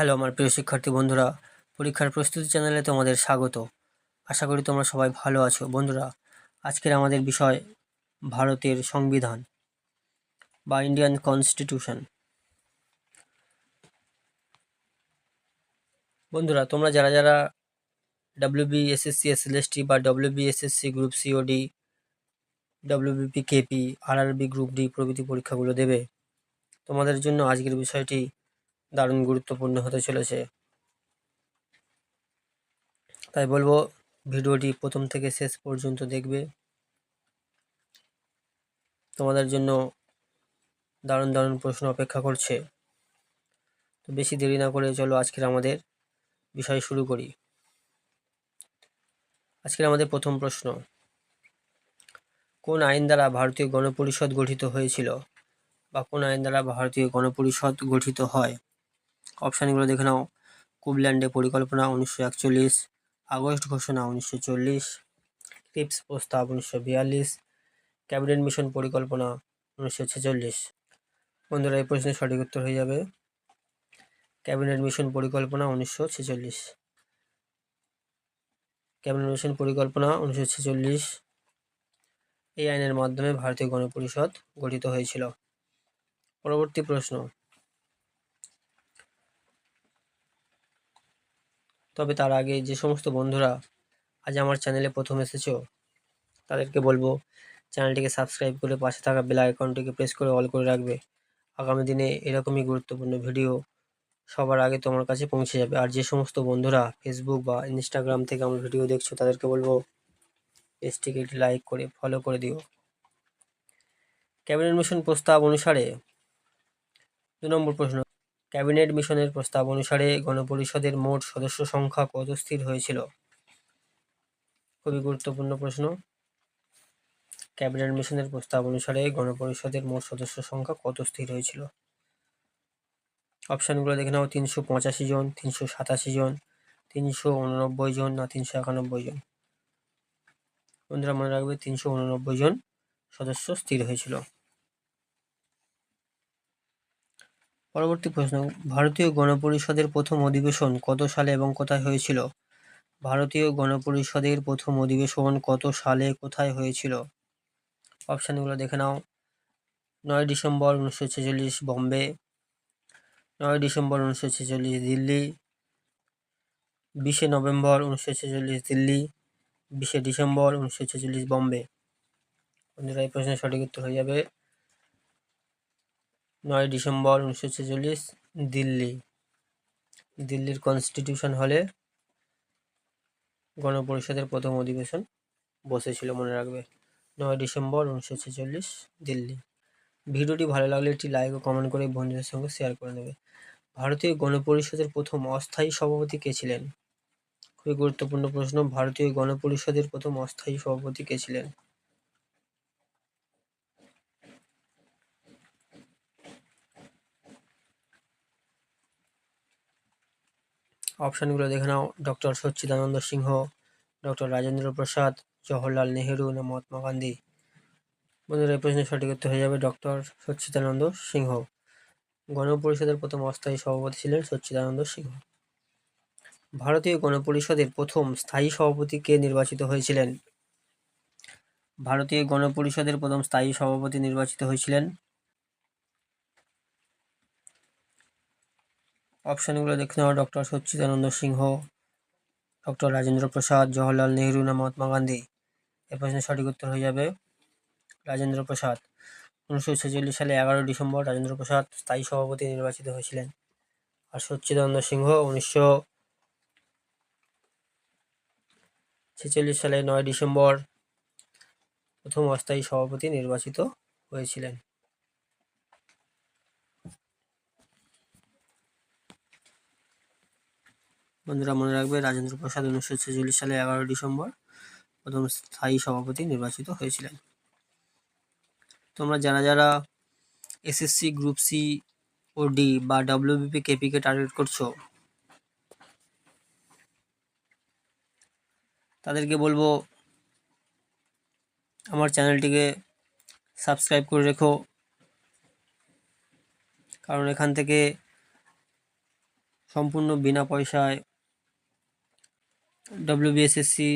Hello আমার প্রিয় শিক্ষার্থী বন্ধুরা, পরীক্ষার প্রস্তুতি চ্যানেলে তোমাদের স্বাগত। আশা করি তোমরা সবাই ভালো আছো। বন্ধুরা, আজকের আমাদের বিষয় ভারতের সংবিধান বা ইন্ডিয়ান কনস্টিটিউশন বন্ধুরা, তোমরা যারা যারা ডাব্লিউবি এসএসসি এসএলএসটি বা WB SSC group COD WBP KP RRB group D প্রভৃতি পরীক্ষাগুলো দেবে। তোমাদের জন্য আজকের বিষয়টি দারুণ গুরুত্বপূর্ণ হতে চলেছে। তাই বলব, ভিডিওটি প্রথম থেকে শেষ পর্যন্ত দেখবে। তোমাদের জন্য দারুণ দারুণ প্রশ্ন অপেক্ষা করছে। তো বেশি দেরি না করে চলো আজকের আমাদের বিষয় শুরু করি। আজকের আমাদের প্রথম প্রশ্ন, কোন আইন দ্বারা ভারতীয় গণপরিষদ গঠিত হয়েছিল বা কোন আইন দ্বারা ভারতীয় গণপরিষদ গঠিত হয়? অপশানগুলো দেখে নাও। কুবল্যান্ডে পরিকল্পনা উনিশশো একচল্লিশ, আগস্ট ঘোষণা উনিশশো চল্লিশ ক্রিপস প্রস্তাব উনিশশো বিয়াল্লিশ, ক্যাবিনেট মিশন পরিকল্পনা উনিশশো ছেচল্লিশ। বন্ধুরা, এই প্রশ্নের সঠিক উত্তর হয়ে যাবে। ক্যাবিনেট মিশন পরিকল্পনা উনিশশো ছেচল্লিশ। ক্যাবিনেট মিশন পরিকল্পনা উনিশশো ছেচল্লিশ এই আইনের মাধ্যমে ভারতীয় গণপরিষদ গঠিত হয়েছিল। পরবর্তী প্রশ্ন তবে তার আগে যে সমস্ত বন্ধুরা আজ আমার চ্যানেলে প্রথম এসেছ, তাদেরকে বলব, চ্যানেলটিকে সাবস্ক্রাইব করে পাশে থাকা বেল আইকনটিকে প্রেস করে অল করে রাখবে। আগামী দিনে এরকমই গুরুত্বপূর্ণ ভিডিও সবার আগে তোমার কাছে পৌঁছে যাবে। আর যে সমস্ত বন্ধুরা ফেসবুক বা ইনস্টাগ্রাম থেকে আমার ভিডিও দেখছ, তাদেরকে বলব, পেজটিকে একটি লাইক করে ফলো করে দিও। ক্যাবিনেট মিশন প্রস্তাব অনুসারে দু নম্বর প্রশ্ন। ক্যাবিনেট মিশনের প্রস্তাব অনুসারে গণপরিষদের মোট সদস্য সংখ্যা কত স্থির হয়েছিল? খুবই গুরুত্বপূর্ণ প্রশ্ন। ক্যাবিনেট মিশনের প্রস্তাব অনুসারে গণপরিষদের মোট সদস্য সংখ্যা কত স্থির হয়েছিল? অপশানগুলো দেখে নাও। তিনশো পঁচাশি জন, তিনশো সাতাশি জন, তিনশো উননব্বই জন না তিনশো একানব্বই জন? বন্ধুরা, মনে রাখবে তিনশো উননব্বই জন সদস্য স্থির হয়েছিল। পরবর্তী প্রশ্ন, ভারতীয় গণপরিষদের প্রথম অধিবেশন কত সালে এবং কোথায় হয়েছিল? ভারতীয় গণপরিষদের প্রথম অধিবেশন কত সালে, কোথায় হয়েছিল? অপশানগুলো দেখে নাও। নয় ডিসেম্বর উনিশশো ছেচল্লিশ, বম্বে। নয় ডিসেম্বর উনিশশো ছেচল্লিশ, দিল্লি। বিশে নভেম্বর উনিশশো ছেচল্লিশ, দিল্লি। বিশে ডিসেম্বর উনিশশো ছেচল্লিশ, বম্বে। বন্ধুরা, এই প্রশ্নের সঠিক উত্তর হয়ে যাবে। নয় ডিসেম্বর উনিশশো ছেচল্লিশ, দিল্লি। দিল্লির কনস্টিটিউশন হলে গণপরিষদের প্রথম অধিবেশন বসেছিল, মনে রাখবে। নয় ডিসেম্বর উনিশশো ছেচল্লিশ, দিল্লি। ভিডিওটি ভালো লাগলে একটি লাইক ও কমেন্ট করে বন্ধুদের সঙ্গে শেয়ার করে নেবে ভারতীয় গণপরিষদের প্রথম অস্থায়ী সভাপতি কে ছিলেন? খুবই গুরুত্বপূর্ণ প্রশ্ন। ভারতীয় গণপরিষদের প্রথম অস্থায়ী সভাপতি কে ছিলেন? অপশানগুলো দেখে নাও। ডক্টর সচ্চিদানন্দ সিংহ, ডক্টর রাজেন্দ্র প্রসাদ, জওহরলাল নেহেরু না মহাত্মা গান্ধী। বন্ধুরা, এই প্রশ্নের সঠিক উত্তর হয়ে যাবে ডক্টর সচ্চিদানন্দ সিংহ। গণপরিষদের প্রথম অস্থায়ী সভাপতি ছিলেন সচ্চিদানন্দ সিংহ। ভারতীয় গণপরিষদের প্রথম স্থায়ী সভাপতি কে নির্বাচিত হয়েছিলেন? ভারতীয় গণপরিষদের প্রথম স্থায়ী সভাপতি নির্বাচিত হয়েছিলেন অপশানগুলো দেখে নেওয়া ডক্টর সচ্চিদানন্দ সিংহ, ডক্টর রাজেন্দ্র প্রসাদ, জওহরলাল নেহরু না মহাত্মা গান্ধী? এ প্রশ্নের সঠিক উত্তর হয়ে যাবে রাজেন্দ্র প্রসাদ। উনিশশো ছেচল্লিশ সালে এগারো ডিসেম্বর রাজেন্দ্র প্রসাদ স্থায়ী সভাপতি নির্বাচিত হয়েছিলেন। আর সচ্চিদানন্দ সিংহ উনিশশো ছেচল্লিশ সালে নয় ডিসেম্বর প্রথম অস্থায়ী সভাপতি নির্বাচিত হয়েছিলেন। বন্ধুরা মনে রাখবে রাজেন্দ্র প্রসাদ উনিশশো ছেচল্লিশ সালে এগারো ডিসেম্বর প্রথম স্থায়ী সভাপতি নির্বাচিত হয়েছিলেন। তোমরা যারা যারা এসএসসি গ্রুপ সি ও ডি বা ডাব্লিউবিপি কেপিকে টার্গেট করছ, তাদেরকে বলব আমার চ্যানেলটিকে সাবস্ক্রাইব করে রেখো। কারণ এখান থেকে সম্পূর্ণ বিনা পয়সায় ডব্লিউবিএসএসসি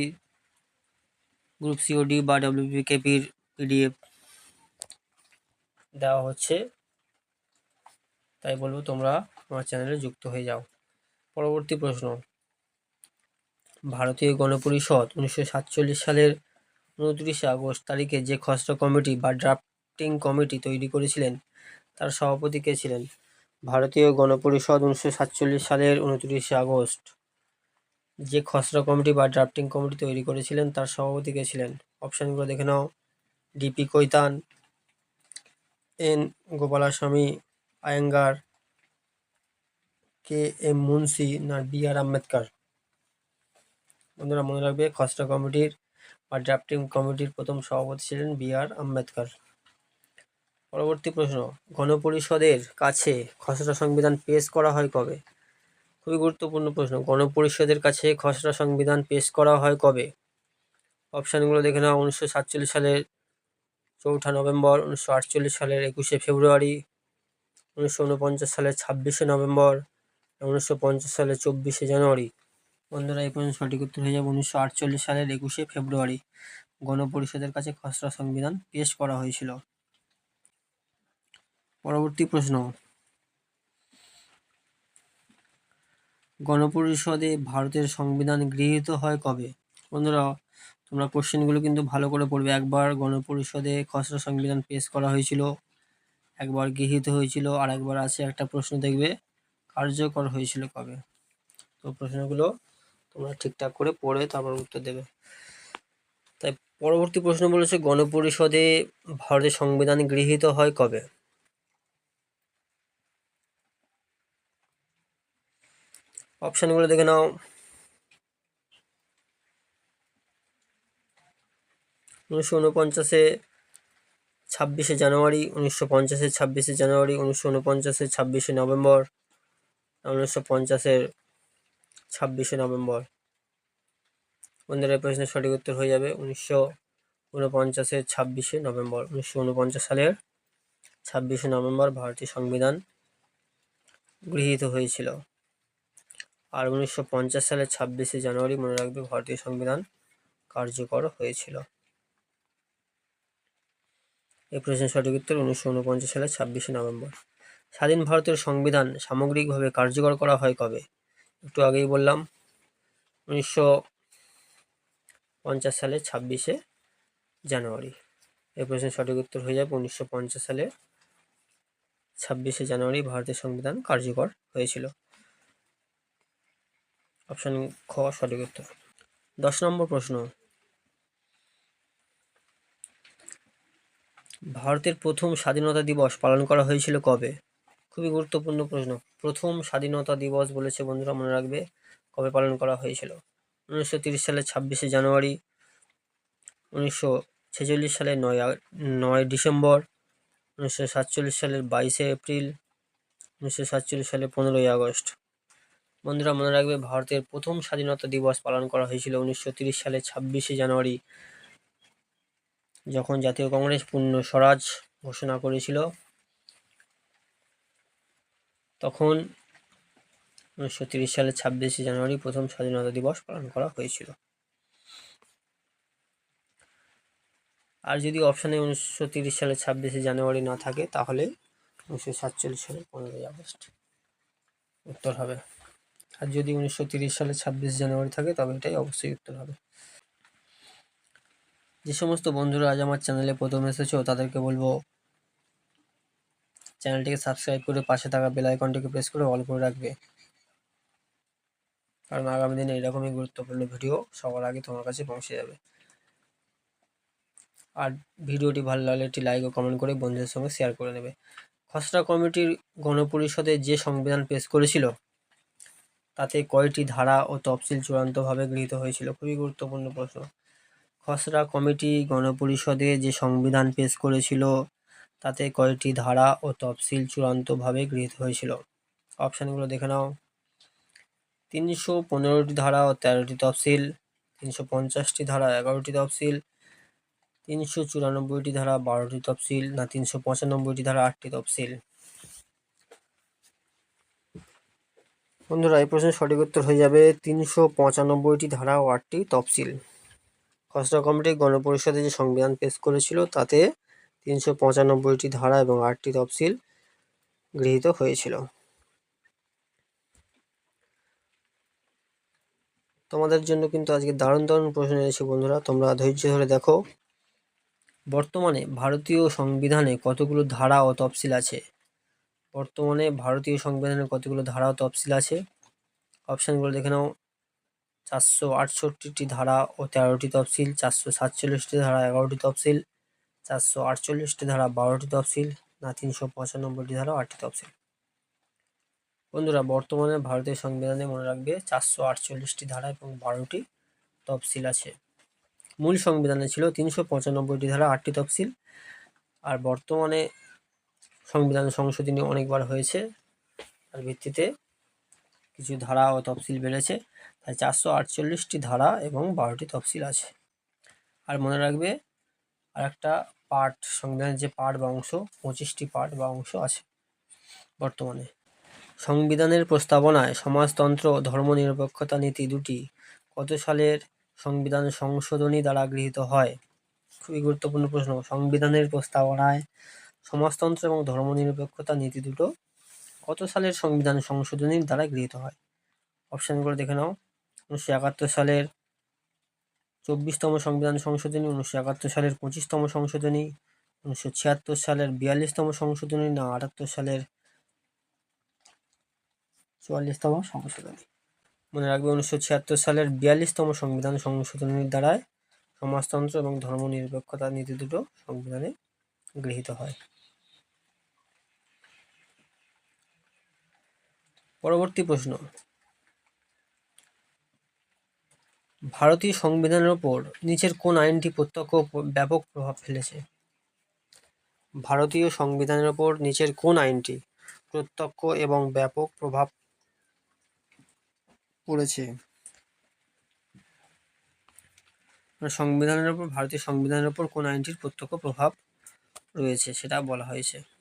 গ্রুপ সিওডি বা ডব্লিউবিকেপির পিডিএফ দেওয়া হচ্ছে। তাই বলব তোমরা আমার চ্যানেলে যুক্ত হয়ে যাও। পরবর্তী প্রশ্ন। ভারতীয় গণপরিষদ উনিশশো সাতচল্লিশ সালের উনত্রিশে আগস্ট তারিখে যে খসড়া কমিটি বা ড্রাফটিং কমিটি তৈরি করেছিলেন, তার সভাপতি কে ছিলেন? ভারতীয় গণপরিষদ উনিশশো সাতচল্লিশ সালের উনত্রিশে আগস্ট যে খসড়া কমিটি বা ড্রাফটিং কমিটি তৈরি করেছিলেন, তার সভাপতি কে ছিলেন? অপশানগুলো দেখে নাও। DP Khaitan N Gopalaswami, Ayyangar K M Munshi না বি আর আম্বেদকর? বন্ধুরা, মনে রাখবে খসড়া কমিটির বা ড্রাফটিং কমিটির প্রথম সভাপতি ছিলেন বি আর আম্বেদকর। পরবর্তী প্রশ্ন, গণপরিষদের কাছে খসড়া সংবিধান পেশ করা হয় কবে? খুবই গুরুত্বপূর্ণ প্রশ্ন। গণপরিষদের কাছে খসড়া সংবিধান পেশ করা হয় কবে? অপশানগুলো দেখে নাও। উনিশশো সাতচল্লিশ সালের চৌঠা নভেম্বর, উনিশশো আটচল্লিশ সালের একুশে ফেব্রুয়ারি, উনিশশো উনপঞ্চাশ সালের ছাব্বিশে নভেম্বর উনিশশো পঞ্চাশ সালের চব্বিশে জানুয়ারি। বন্ধুরা, এই পর্যন্ত সঠিক উত্তর হয়ে যাবে। উনিশশো আটচল্লিশ সালের একুশে ফেব্রুয়ারি গণপরিষদের কাছে খসড়া সংবিধান পেশ করা হয়েছিল। পরবর্তী প্রশ্ন। গণপরিষদে ভারতের সংবিধান গৃহীত হয় কবে? বন্ধুরা, তোমরা কোশ্চেনগুলো কিন্তু ভালো করে পড়বে। একবার গণপরিষদে খসড়া সংবিধান পেশ করা হয়েছিল, একবার গৃহীত হয়েছিল, আর একবার আছে একটা প্রশ্ন দেখবে, কার্যকর হয়েছিল কবে? তো প্রশ্নগুলো তোমরা ঠিকঠাক করে পড়ে তারপর উত্তর দেবে। তাই পরবর্তী প্রশ্ন বলেছে, গণপরিষদে ভারতের সংবিধান গৃহীত হয় কবে? অপশানগুলো দেখে নাও। উনিশশো উনপঞ্চাশে ছাব্বিশে জানুয়ারি, উনিশশো পঞ্চাশের ছাব্বিশে জানুয়ারি, উনিশশো উনপঞ্চাশের ছাব্বিশে নভেম্বর, উনিশশো পঞ্চাশের ছাব্বিশে নভেম্বর। বন্ধুরা প্রশ্নের সঠিক উত্তর হয়ে যাবে। উনিশশো উনপঞ্চাশের ছাব্বিশে নভেম্বর, উনিশশো উনপঞ্চাশ সালের ছাব্বিশে নভেম্বর ভারতীয় সংবিধান গৃহীত হয়েছিল। আর উনিশশো পঞ্চাশ সালের ছাব্বিশে জানুয়ারি মনে রাখবে ভারতীয় সংবিধান কার্যকর হয়েছিল। এই প্রশ্নের সঠিক উত্তর উনিশশো উনপঞ্চাশ সালের ছাব্বিশে নভেম্বর। স্বাধীন ভারতের সংবিধান সামগ্রিকভাবে কার্যকর করা হয় কবে? একটু আগেই বললাম, উনিশশো পঞ্চাশ ছাব্বিশে জানুয়ারি। এই প্রশ্নের সঠিক উত্তর হয়ে যাবে উনিশশো পঞ্চাশ সালে ছাব্বিশে জানুয়ারি ভারতের সংবিধান কার্যকর হয়েছিল। অপশন খ সঠিক উত্তর। দশ নম্বর প্রশ্ন। ভারতের প্রথম স্বাধীনতা দিবস পালন করা হয়েছিল কবে? খুবই গুরুত্বপূর্ণ প্রশ্ন। প্রথম স্বাধীনতা দিবস বলেছে বন্ধুরা মনে রাখবে, কবে পালন করা হয়েছিল? উনিশশো তিরিশ সালের ছাব্বিশে জানুয়ারি, উনিশশো ছেচল্লিশ সালের নয় নয় ডিসেম্বর, উনিশশো সাতচল্লিশ সালের বাইশে এপ্রিল, উনিশশো সাতচল্লিশ সালের পনেরোই আগস্ট। বন্ধুরা, মনে রাখবে ভারতের প্রথম স্বাধীনতা দিবস পালন করা হয়েছিল উনিশশো সালের ছাব্বিশে জানুয়ারি, যখন জাতীয় কংগ্রেস পূর্ণ স্বরাজ ঘোষণা করেছিল। তখন উনিশশো তিরিশ সালের ছাব্বিশে জানুয়ারি প্রথম স্বাধীনতা দিবস পালন করা হয়েছিল। আর যদি অপশানে উনিশশো তিরিশ সালের ছাব্বিশে জানুয়ারি না থাকে, তাহলে উনিশশো সাতচল্লিশ সালের পনেরোই আগস্ট উত্তর হবে। আর যদি উনিশশো সালের ছাব্বিশ জানুয়ারি থাকে, তবে এটাই অবশ্যই উত্তর হবে। যে সমস্ত বন্ধুরা আজ আমার চ্যানেলে প্রথম এসেছ, তাদেরকে বলব, চ্যানেলটিকে সাবস্ক্রাইব করে পাশে থাকা বেল আইকনটিকে প্রেস করে অল করে রাখবে। কারণ আগামী দিনে এরকমই গুরুত্বপূর্ণ ভিডিও সবার আগে তোমার কাছে পৌঁছে যাবে। আর ভিডিওটি ভালো লাগলে একটি লাইক ও কমেন্ট করে বন্ধুদের সঙ্গে শেয়ার করে নেবে। খসড়া কমিটির গণপরিষদে যে সংবিধান পেশ করেছিল তাতে কয়টি ধারা ও তফসিল চূড়ান্তভাবে গৃহীত হয়েছিল? খুবই গুরুত্বপূর্ণ প্রশ্ন। খসড়া কমিটি গণপরিষদে যে সংবিধান পেশ করেছিল, তাতে কয়টি ধারা ও তফসিল চূড়ান্তভাবে গৃহীত হয়েছিল? অপশানগুলো দেখে নাও। তিনশো পনেরোটি ধারা ও তেরোটি তফসিল, তিনশো পঞ্চাশটি ধারা, এগারোটি তফসিল, তিনশো চুরানব্বইটি ধারা, বারোটি তফসিল, না তিনশো পঁচানব্বইটি ধারা, আটটি তফসিল। বন্ধুরা, এই প্রশ্নের সঠিক উত্তর হয়ে যাবে তিনশো পঁচানব্বইটি ধারা ও আটটি তফসিল। খসড়া কমিটি গণপরিষদে যে সংবিধান পেশ করেছিল, তাতে তিনশো পঁচানব্বইটি ধারা এবং আটটি তফসিল গৃহীত হয়েছিল। তোমাদের জন্য কিন্তু আজকে দারুণ দারুণ প্রশ্ন এনেছে বন্ধুরা, তোমরা ধৈর্য ধরে দেখো। বর্তমানে ভারতীয় সংবিধানে কতগুলো ধারা ও তফসিল আছে? বর্তমানে ভারতীয় সংবিধানে কতগুলো ধারা ও তফসিল আছে? অপশানগুলো দেখে নাও। চারশো আটষট্টিটি ধারা ও তেরোটি তফসিল, চারশো সাতচল্লিশটি ধারা, এগারোটি তফসিল, চারশো আটচল্লিশটি ধারা, বারোটি তফসিল, না, তিনশো পঁচানব্বইটি ধারা, আটটি তফসিল। বন্ধুরা, বর্তমানে ভারতীয় সংবিধানে মনে রাখবে চারশো আটচল্লিশটি ধারা এবং বারোটি তফসিল আছে। মূল সংবিধানে ছিল তিনশো পঁচানব্বইটি ধারা, আটটি তফসিল। আর বর্তমানে সংবিধান সংশোধনী অনেকবার হয়েছে। তার ভিত্তিতে কিছু ধারা ও তফসিল বেড়েছে। তাই চারশো আটচল্লিশটি ধারা এবং বারোটি তফসিল আছে। আর মনে রাখবে আর একটা পার্ট, সংবিধানের যে পার্ট বা অংশ, পঁচিশটি পার্ট বা অংশ আছে বর্তমানে। সংবিধানের প্রস্তাবনায় সমাজতন্ত্র ধর্মনিরপেক্ষতা নীতি দুটি কত সালের সংবিধান সংশোধনী দ্বারা গৃহীত হয়? খুবই গুরুত্বপূর্ণ প্রশ্ন। সংবিধানের প্রস্তাবনায় সমাজতন্ত্র এবং ধর্মনিরপেক্ষতা নীতি দুটো কত সালের সংবিধান সংশোধনীর দ্বারা গৃহীত হয়? অপশানগুলো দেখে নাও। উনিশশো একাত্তর সালের চব্বিশতম সংবিধান সংশোধনী, উনিশশো একাত্তর সালের পঁচিশতম সংশোধনী, উনিশশো ছিয়াত্তর সালের বিয়াল্লিশতম সংশোধনী, না, আটাত্তর সালের চুয়াল্লিশতম সংশোধনী। মনে রাখবে উনিশশো ছিয়াত্তর সালের বিয়াল্লিশতম সংবিধান সংশোধনীর দ্বারায় সমাজতন্ত্র এবং ধর্মনিরপেক্ষতা নীতি দুটো সংবিধানে গৃহীত হয়। পরবর্তী প্রশ্ন। ভারতীয় সংবিধানের ওপর নিচের কোন আইনটি প্রত্যক্ষ ব্যাপক প্রভাব ফেলেছে? ভারতীয় সংবিধানের ওপর নিচের কোন আইনটি প্রত্যক্ষ এবং ব্যাপক প্রভাব পড়েছে? মানে সংবিধানের ওপর, ভারতীয় সংবিধানের ওপর কোন আইনটির প্রত্যক্ষ প্রভাব রয়েছে, সেটা বলা হয়েছে।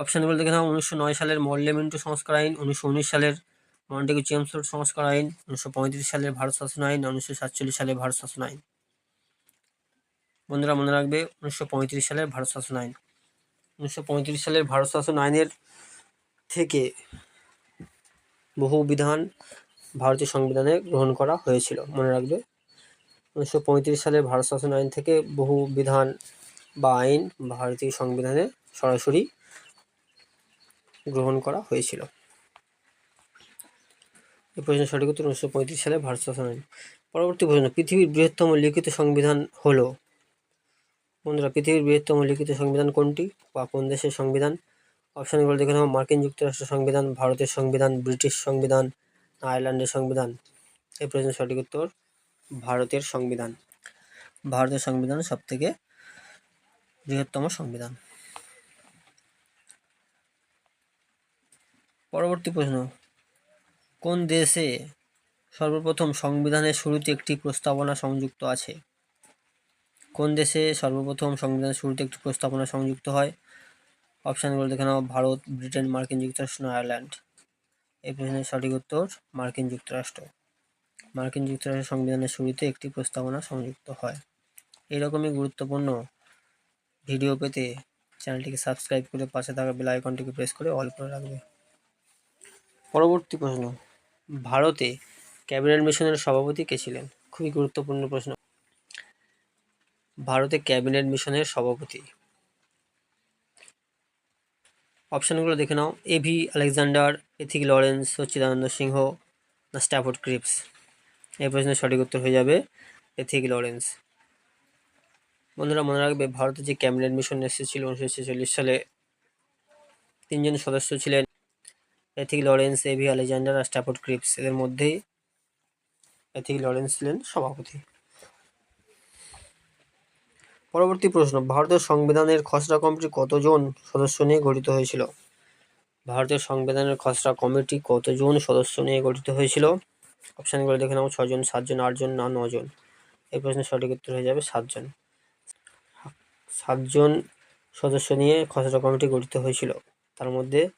অপশান বলতে গেলে উনিশশো নয় সালের মল্লে মিন্টু সংস্কার আইন, উনিশশো উনিশ সালের মন্টেগু চেমসফোর্ড সংস্কার আইন, উনিশশো পঁয়ত্রিশ সালের ভারত শাসন আইন উনিশশো সাতচল্লিশ সালের ভারত শাসন আইন। বন্ধুরা, মনে রাখবে উনিশশো পঁয়ত্রিশ সালের ভারত শাসন আইন। উনিশশো পঁয়ত্রিশ সালের ভারত শাসন আইনের থেকে বহু বিধান ভারতীয় সংবিধানে গ্রহণ করা হয়েছিল, মনে রাখবে। উনিশশো পঁয়ত্রিশ সালের ভারত শাসন আইন থেকে বহু বিধান বা আইন ভারতীয় সংবিধানে সরাসরি গ্রহণ করা হয়েছিল। এই প্রশ্নের সঠিক উত্তর উনিশশো পঁয়ত্রিশ সালে ভারত শাসন পরবর্তী প্রশ্ন, পৃথিবীর বৃহত্তম লিখিত সংবিধান হলো? বন্ধুরা, পৃথিবীর বৃহত্তম লিখিত সংবিধান কোনটি বা কোন দেশের সংবিধান? অপশানগুলো দেখে নেব মার্কিন যুক্তরাষ্ট্রের সংবিধান, ভারতের সংবিধান, ব্রিটিশ সংবিধান, আয়ারল্যান্ডের সংবিধান। এই প্রশ্নের সঠিক উত্তর, ভারতের সংবিধান। ভারতের সংবিধান সব থেকে বৃহত্তম সংবিধান। পরবর্তী প্রশ্ন। কোন দেশে সর্বপ্রথম সংবিধানের শুরুতে একটি প্রস্তাবনা সংযুক্ত আছে? কোন দেশে সর্বপ্রথম সংবিধানের শুরুতে একটি প্রস্তাবনা সংযুক্ত হয়? অপশানগুলো দেখে নাও। ভারত, ব্রিটেন, মার্কিন যুক্তরাষ্ট্র, আয়ারল্যান্ড। এই প্রশ্নের সঠিক উত্তর, মার্কিন যুক্তরাষ্ট্র। মার্কিন যুক্তরাষ্ট্রের সংবিধানের শুরুতে একটি প্রস্তাবনা সংযুক্ত হয়। এরকমই গুরুত্বপূর্ণ ভিডিও পেতে চ্যানেলটিকে সাবস্ক্রাইব করে পাশে থাকা বেল আইকনটিকে প্রেস করে অল করে রাখবে। পরবর্তী প্রশ্ন। ভারতে ক্যাবিনেট মিশনের সভাপতি কে ছিলেন? খুবই গুরুত্বপূর্ণ প্রশ্ন। ভারতে ক্যাবিনেট মিশনের সভাপতি। অপশানগুলো দেখে নাও। AV Alexander Pethick Lawrence, Sachchidananda Sinha, না স্ট্যাফোর্ড ক্রিপস। এই প্রশ্নের সঠিক উত্তর হয়ে যাবে এথিক লরেন্স। বন্ধুরা, মনে রাখবে, ভারতে যে ক্যাবিনেট মিশন এসেছিল উনিশশো ছেচল্লিশ সালে, তিনজন সদস্য ছিলেন। এথিক লরেন্স এভি আলেকজান্ডার আর স্ট্যাফোর্ড ক্রিপস, এদের মধ্যেই এথিক লরেন্স ছিলেন সভাপতি। পরবর্তী প্রশ্ন ভারতের সংবিধানের খসড়া কমিটি কতজন সদস্য নিয়ে গঠিত হয়েছিল? ভারতের সংবিধানের খসড়া কমিটি কতজন সদস্য নিয়ে গঠিত হয়েছিল? অপশানগুলো দেখে নাও, ছজন, সাতজন, আটজন না নজন? এই প্রশ্নের সঠিক উত্তর হয়ে যাবে সাতজন। সাতজন সদস্য নিয়ে খসড়া কমিটি গঠিত হয়েছিল। তার মধ্যে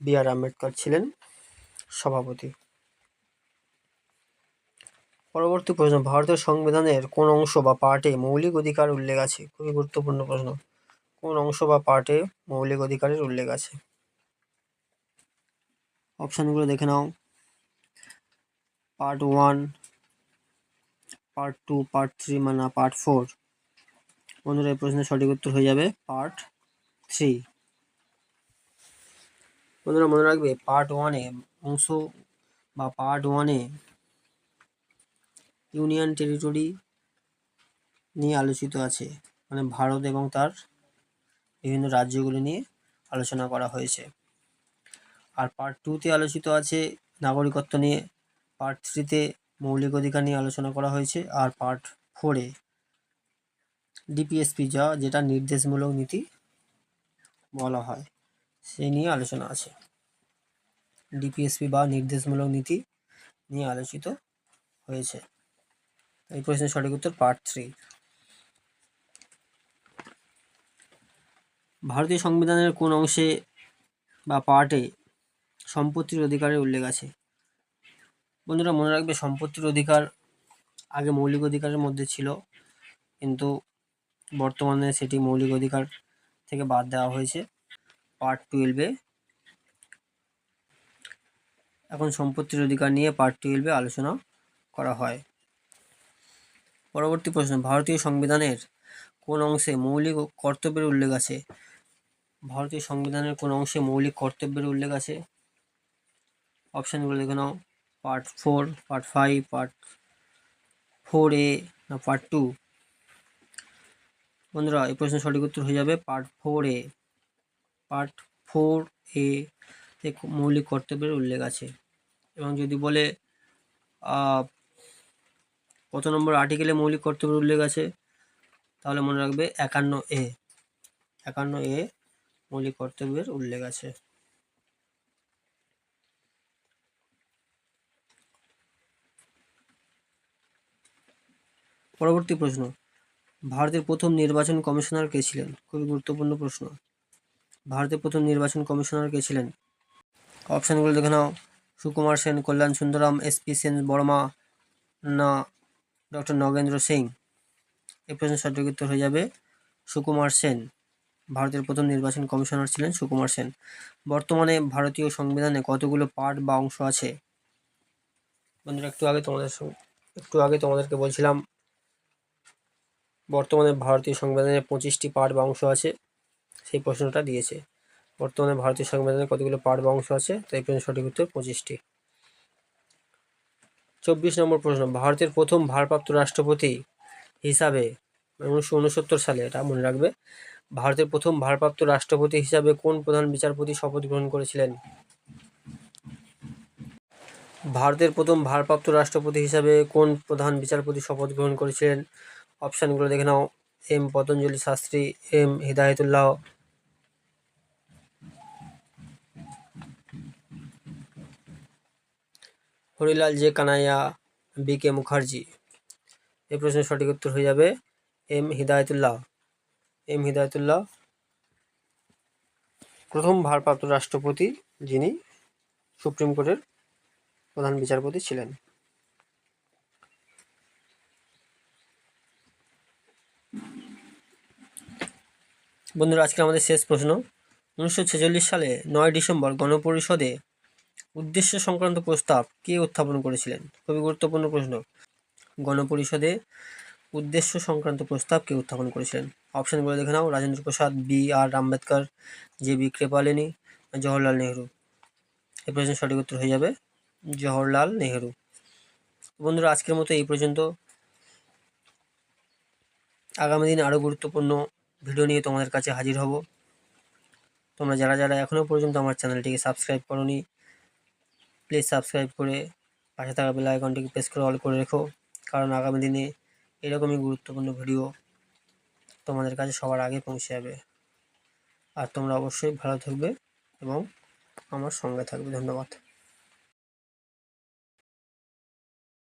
বি আর আম্বেদকর ছিলেন সভাপতি। পরবর্তী প্রশ্ন ভারতের সংবিধানের কোন অংশ বা পার্টে মৌলিক অধিকার উল্লেখ আছে? খুবই গুরুত্বপূর্ণ প্রশ্ন। কোন অংশ বা পার্টে মৌলিক অধিকারের উল্লেখ আছে? অপশানগুলো দেখে নাও। Part one, part two, part three মানে পার্ট ফোর। বন্ধুরা, এই প্রশ্নের সঠিক উত্তর হয়ে যাবে পার্ট থ্রি। বন্ধুরা, মনে রাখবে পার্ট ওয়ানে অংশ বা পার্ট ওয়ানে ইউনিয়ন টেরিটরি নিয়ে আলোচিত আছে। মানে ভারত এবং তার বিভিন্ন রাজ্যগুলি নিয়ে আলোচনা করা হয়েছে। আর পার্ট টুতে আলোচিত আছে, নাগরিকত্ব নিয়ে। পার্ট থ্রিতে মৌলিক অধিকার নিয়ে আলোচনা করা হয়েছে। আর পার্ট ফোরে ডিপিএসপি যা, যেটা নির্দেশমূলক নীতি বলা হয়। সেই নিয়ে আলোচনা আছে। ডিপিএসপি বা নির্দেশমূলক নীতি নিয়ে আলোচিত হয়েছে। এই প্রশ্নের সঠিক উত্তর পার্ট থ্রি ভারতীয় সংবিধানের কোন অংশে বা পার্টে সম্পত্তির অধিকারের উল্লেখ আছে? বন্ধুরা, মনে রাখবে সম্পত্তির অধিকার আগে মৌলিক অধিকারের মধ্যে ছিল, কিন্তু বর্তমানে সেটি মৌলিক অধিকার থেকে বাদ দেওয়া হয়েছে। পার্ট টুয়েলভে এখন সম্পত্তির অধিকার নিয়ে পার্ট টুয়েলভে আলোচনা করা হয়। পরবর্তী প্রশ্ন, ভারতীয় সংবিধানের কোন অংশে মৌলিক কর্তব্যের উল্লেখ আছে? ভারতীয় সংবিধানের কোন অংশে মৌলিক কর্তব্যের উল্লেখ আছে? অপশানগুলো দেখে নাও। Part four part five part four A না পার্ট টু বন্ধুরা, এই প্রশ্নের সঠিক উত্তর হয়ে যাবে part four A. Part four A মৌলিক কর্তব্যের উল্লেখ আছে। এবং যদি বলে কত নম্বর আর্টিকেলে মৌলিক কর্তব্যের উল্লেখ আছে, তাহলে মনে রাখবে একান্ন এ। একান্ন এ মৌলিক কর্তব্যের উল্লেখ আছে। পরবর্তী প্রশ্ন। ভারতের প্রথম নির্বাচন কমিশনার কে ছিলেন? খুবই গুরুত্বপূর্ণ প্রশ্ন। ভারতের প্রথম নির্বাচন কমিশনার কে ছিলেন? অপশানগুলো দেখে নাও। সুকুমার সেন, কল্যাণ সুন্দরম এসপি সেন বর্মা, না, ডক্টর নগেন্দ্র সিং। এই প্রশ্নের সঠিক উত্তর হয়ে যাবে সুকুমার সেন। ভারতের প্রথম নির্বাচন কমিশনার ছিলেন সুকুমার সেন। বর্তমানে ভারতীয় সংবিধানে কতগুলো পার্ট বা অংশ আছে? বন্ধুরা, একটু আগে তোমাদের একটু আগে তোমাদেরকে বলছিলাম, বর্তমানে ভারতীয় সংবিধানে পঁচিশটি পার্ট বা অংশ আছে। সেই প্রশ্নটা দিয়েছে। বর্তমানে ভারতীয় সংবিধানে কতগুলো পার্ট বা অংশ আছে? তাই প্রশ্ন সঠিক উত্তর পঁচিশটি। চব্বিশ নম্বর প্রশ্ন, ভারতের প্রথম ভারপ্রাপ্ত রাষ্ট্রপতি হিসাবে উনিশশো উনসত্তর সালে, এটা মনে রাখবে, ভারতের প্রথম ভারপ্রাপ্ত রাষ্ট্রপতি হিসাবে কোন প্রধান বিচারপতি শপথ গ্রহণ করেছিলেন? ভারতের প্রথম ভারপ্রাপ্ত রাষ্ট্রপতি হিসাবে কোন প্রধান বিচারপতি শপথ গ্রহণ করেছিলেন? অপশানগুলো দেখে নাও। M Patanjali Sastri, M Hidayatullah. Harilal J Kania, B K Mukherjea. এই প্রশ্নের সঠিক উত্তর হয়ে যাবে এম হিদায়তুল্লাহ। এম হিদায়তুল্লাহ, প্রথম ভারপ্রাপ্ত রাষ্ট্রপতি যিনি সুপ্রিম কোর্টের প্রধান বিচারপতি ছিলেন। বন্ধুরা আজকে আমাদের শেষ প্রশ্ন। উনিশশো ছেচল্লিশ সালে নয় ডিসেম্বর গণপরিষদে উদ্দেশ্য সংক্রান্ত প্রস্তাব কে উত্থাপন করেছিলেন? খুবই গুরুত্বপূর্ণ প্রশ্ন। গণপরিষদে উদ্দেশ্য সংক্রান্ত প্রস্তাব কে উত্থাপন করেছিলেন? অপশানগুলো দেখে নাও। Rajendra Prasad, B R Ambedkar, J B Kripalani, Jawaharlal Nehru. এই প্রশ্নের সঠিক উত্তর হয়ে যাবে জওহরলাল নেহরু। বন্ধুরা, আজকের মতো এই পর্যন্ত। আগামী দিন আরও গুরুত্বপূর্ণ ভিডিও নিয়ে তোমাদের কাছে হাজির হব। তোমরা যারা যারা এখনও পর্যন্ত আমার চ্যানেলটিকে সাবস্ক্রাইব করনি প্লিজ সাবস্ক্রাইব করে পাশে থাকা বেল আইকনটিকে প্রেস করে অল করে রেখো, কারণ আগামী দিনে এরকমই গুরুত্বপূর্ণ ভিডিও তোমাদের কাছে সবার আগে পৌঁছে যাবে। আর তোমরা অবশ্যই ভালো থাকবে এবং আমার সঙ্গে থাকবে। ধন্যবাদ।